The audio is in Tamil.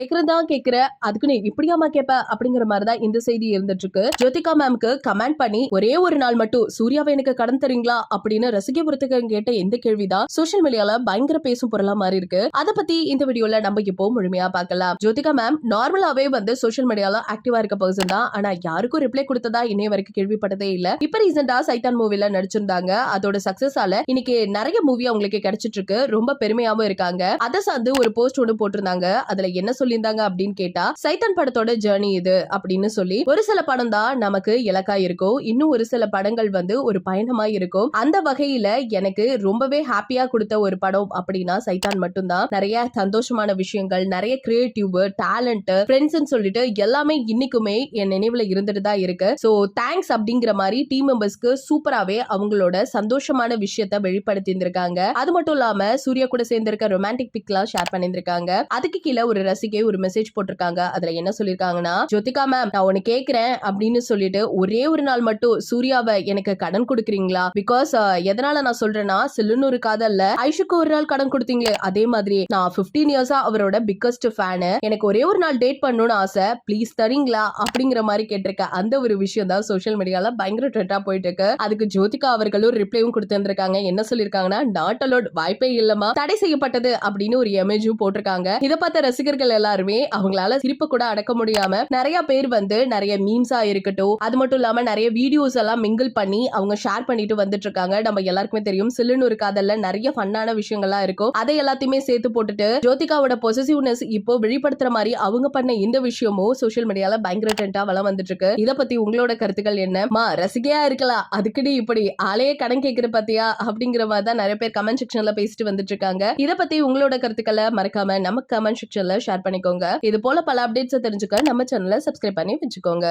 கேக்குறதா கேக்குற? அதுக்கு நீ இப்படியாமா கேப்ப? அப்படிங்கிற மாதிரிதான் இந்த செய்தி இருந்துட்டு இருக்கு ஜோதிகா மேம்க்கு கமெண்ட் பண்ணி ஒரே ஒரு நாள் மட்டும் சூர்யாவை எனக்கு கடன் தரீங்களா? அப்படின்னு ரசிகபுரத்துக்கு கேட்ட எந்த கேள்விதான் சோசியல் மீடியால பயங்கர பேசும் பொருளா மாறி இருக்கு. அதை பத்தி இந்த வீடியோல நம்ம இப்போ முழுமையா பார்க்கலாம். ஜோதிகா மேம் நார்மலாவே வந்து சோஷியல் மீடியால ஆக்டிவா இருக்க பர்சன் தான். ஆனா யாருக்கும் ரிப்ளை கொடுத்ததா இன்னைய வரைக்கும் கேள்விப்பட்டதே இல்ல. இப்ப ரீசெண்டா சைத்தான் மூவில நடிச்சிருந்தாங்க. அதோட சக்சஸ் ஆல இன்னைக்கு நிறைய மூவி அவங்களுக்கு கிடைச்சிட்டு இருக்கு. ரொம்ப பெருமையாவும் இருக்காங்க. அதை சார்ந்து ஒரு போஸ்ட் ஒன்று போட்டிருந்தாங்க. அதுல என்ன சொல்லியிருந்தாங்க அப்படின்னு கேட்டா சைத்தான் படத்தோட ஜேர்னி இது அப்படின்னு சொல்லி ஒரு சில படம் தான் நமக்கு இலக்கா இருக்கும். இன்னும் ஒரு சில படங்கள் வந்து ஒரு பயணமா இருக்கும். அந்த வகையில எனக்கு ரொம்பவே ஹாப்பியா கொடுத்த ஒரு படம் அப்படின்னா சைத்தான் மட்டும்தான். நிறைய சந்தோஷமான விஷயங்கள் நிறைய கிரியேட்டிவ் டேலண்ட் ஃப்ரெண்ட்ஸ் சொல்லிட்டு எல்லாமே இன்னைக்குமே என் நினைவுல இருந்துட்டு தான் இருக்கு. சோ தேங்க்ஸ் அப்படிங்கிற மாதிரி டீம் மெம்பர்ஸ்க்கு சூப்பராவே அவங்களோட சந்தோஷமான விஷயத்த வெளிப்படுத்தி இருந்திருக்காங்க அது மட்டும் இல்லாம சூர்யா கூட சேர்ந்திருக்க ரொமான்டிக் பிக்லாம் ஷேர் பண்ணியிருந்திருக்காங்க. அதுக்கு கீழே ஒரு ரசிகை ஒரு மெசேஜ் போட்டிருக்காங்க. அதுல என்ன சொல்லிருக்காங்கன்னா ஜோதிகா மேம் நான் உனக்கு கேக்குறேன் அப்படின்னு சொல்லிட்டு ஒரே ஒரு நாள் மட்டும் சூர்யாவை எனக்கு கடன் கொடுக்குறீங்களா? பிகாஸ் எதனால நான் சொல்றேன்னா சில்லுன்னு காதல்ல ஐஷுக்கு ஒரு நாள் கடன் கொடுத்தீங்களே அதே மாதிரி நான் 15 இயர்ஸா அவரோட பிக்கஸ்ட் ஃபேனு எனக்கு ஒரே ஒரு நாள் டேட் பண்ணணும்னு ஆசை. ப்ளீஸ் தரீங்களா? அப்படிங்கிற மாதிரி கேட்டிருக்க அந்த ஒரு விஷயம் தான் சோஷியல் மீடியால பயங்கர ட்ரெண்டா போயிட்டு இருக்கு. அதுக்கு ஜோதிகா அவர்களும் ரிப்ளையும் கொடுத்திருந்திருக்காங்க. என்ன சொல்லிருக்காங்கன்னா நாட் அலோட் வாய்ப்பே இல்லமா தடை செய்யப்பட்டது அப்படின்னு ஒரு இமேஜும் போட்டிருக்காங்க. இதை பார்த்த ரசிகர்கள் எல்லாருமே அவங்களால சிரிப்பு கூட அடக்க முடியாம நிறைய பேர் வந்து நிறைய மீம்ஸா இருக்கட்டும் அது மட்டும் இல்லாம நிறைய வீடியோஸ் எல்லாம் மிங்கிள் பண்ணி அவங்க ஷேர் பண்ணிட்டு வந்துட்டு இருக்காங்க. நம்ம எல்லாருக்குமே தெரியும் சில்லுன்னு இருக்காதல்ல நிறைய ஃபன்னான விஷயங்கள்லாம் இருக்கும். அதை எல்லாத்தையுமே சேர்த்து போட்டுட்டு ஜோதிகாவோட பொசிசிவ்னஸ் இப்போ வெளிப்படுத்துற மாதிரி அவங்க பண்ண இந்த விஷயமும் சோஷியல் மீடியால பயங்கர ட்ரெண்டா வளம் வந்துட்டு இருக்கு. இத பத்தி உங்களோட கருத்துக்கள் என்ன? மா ரசிகையா இருக்கலாம். அதுக்குடி இப்படி ஆளையே கடன் கேட்கிற பாத்தியா? அப்படிங்கிற மாதிரி தான் நிறைய பேர் கமெண்ட் செக்ஷன்ல பேசிட்டு வந்துட்டு இருக்காங்க. இத பத்தி உங்களோட கருத்துக்களை மறக்காம நம்ம கமெண்ட் செக்ஷன்ல ஷேர் பண்ணி பண்ணிக்கோங்க. இது போல பல அப்டேட்ஸ் தெரிஞ்சுக்க நம்ம சேனலை சப்ஸ்கிரைப் பண்ணி வச்சுக்கோங்க.